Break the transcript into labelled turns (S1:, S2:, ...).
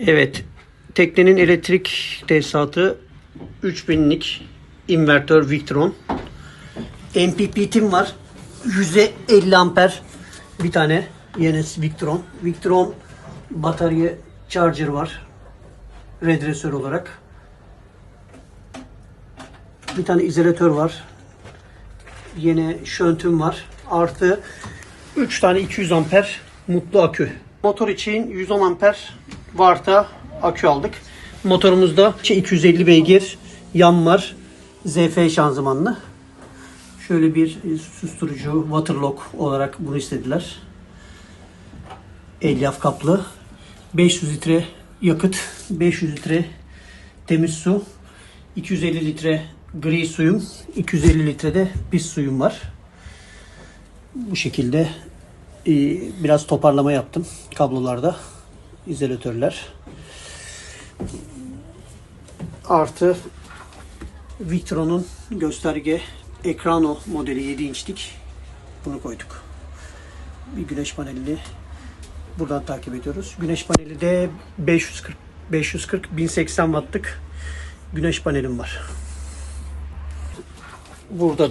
S1: Evet. Teknenin elektrik tesisatı 3000'lik invertör Victron. MPPT'm var. 150 amper bir tane yine Victron. Victron batarya charger var. Redresör olarak. Bir tane izolatör var. Yine şöntüm var. Artı 3 tane 200 amper mutlu akü. Motor için 110 amper Varta akü aldık. Motorumuzda 250 beygir yan var. ZF şanzımanlı. Şöyle bir susturucu waterlock olarak bunu istediler. Elyaf kaplı. 500 litre yakıt, 500 litre temiz su, 250 litre gri suyum, 250 litre de pis suyum var. Bu şekilde e, biraz toparlama yaptım kablolarda. İzolatörler. Artı Victron'un gösterge Ekrano modeli 7 inçlik. Bunu koyduk. Bir güneş panelini buradan takip ediyoruz. Güneş paneli de 540 540 1080 wattlık güneş panelim var. Burada da